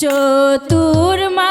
চতুর্মা